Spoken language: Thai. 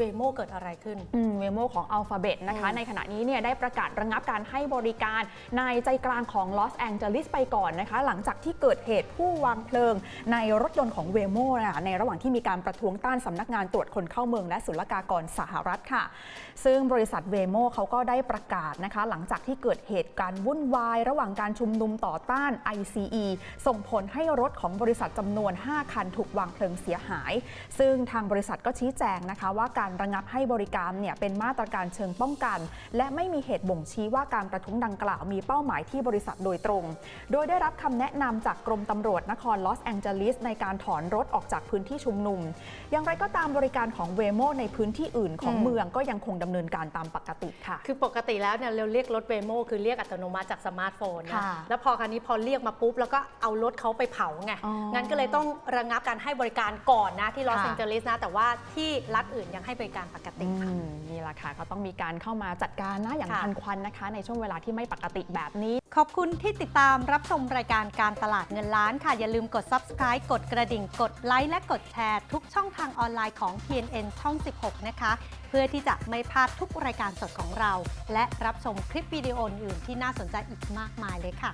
เวโมเกิดอะไรขึ้นเวโมของ Alphabet นะคะอืมในขณะนี้เนี่ยได้ประกาศระงับการให้บริการในใจกลางของลอสแองเจลิสไปก่อนนะคะ หลังจากที่เกิดเหตุผู้วางเพลิง ในรถยนต์ของเวโมนะคะในระหว่างที่มีการประท้วงต้านสำนักงานตรวจคนเข้าเมืองและศุลกากรสหรัฐค่ะ ซึ่งบริษัทเวโมเขาก็ได้ประกาศนะคะ หลังจากที่เกิดเหตุการณ์วุ่นวาย ระหว่างการชุมนุมต่อต้าน ICE ส่งผลให้รถของบริษัทจำนวน 5 คันถูกวางเพลิงเสียหาย ซึ่งทางบริษัทก็ชี้แจงนะคะว่าการระงับให้บริการเนี่ยเป็นมาตรการเชิงป้องกัน และไม่มีเหตุบ่งชี้ว่าการประท้วงดังกล่าวมีเป้าหมายที่บริษัทโดยตรง โดยได้รับคำแนะนำจากกรมตำรวจนครลอสแองเจลิสในการถอนรถออกจากพื้นที่ชุมนุม อย่างไรก็ตามบริการของเวโมในพื้นที่อื่นของอืมเมืองก็ยังคงดำเนินการตามปกติค่ะ คือปกติแล้วเนี่ยเราเรียกรถเวโมคือเรียกอัตโนมัติจากสมาร์ทโฟนนะค่ะแล้วพอคราวนี้พอเรียกมาปุ๊บแล้วก็เอารถเขาไปเผาไงอ๋องั้นก็เลยต้องระงับการให้บริการก่อนนะที่ลอสค่ะแองเจลิสนะแต่ว่าที่รัฐอื่นยังให้บริการปกติอืค่ะมนี่แหละค่ะก็ต้องมีการเข้ามาจัดการนะอย่างค่ะ ทันควันนะคะ ในช่วงเวลาที่ไม่ปกติแบบนี้ ขอบคุณที่ติดตามรับชมรายการการตลาดเงินล้านค่ะ อย่าลืมกด subscribe กดกระดิ่ง กดไลค์และกดแชร์ ทุกช่องทางออนไลน์ของ TNN ช่อง 16 นะคะ เพื่อที่จะไม่พลาดทุกรายการสดของเรา และรับชมคลิปวิดีโออื่นๆที่น่าสนใจอีกมากมายเลยค่ะ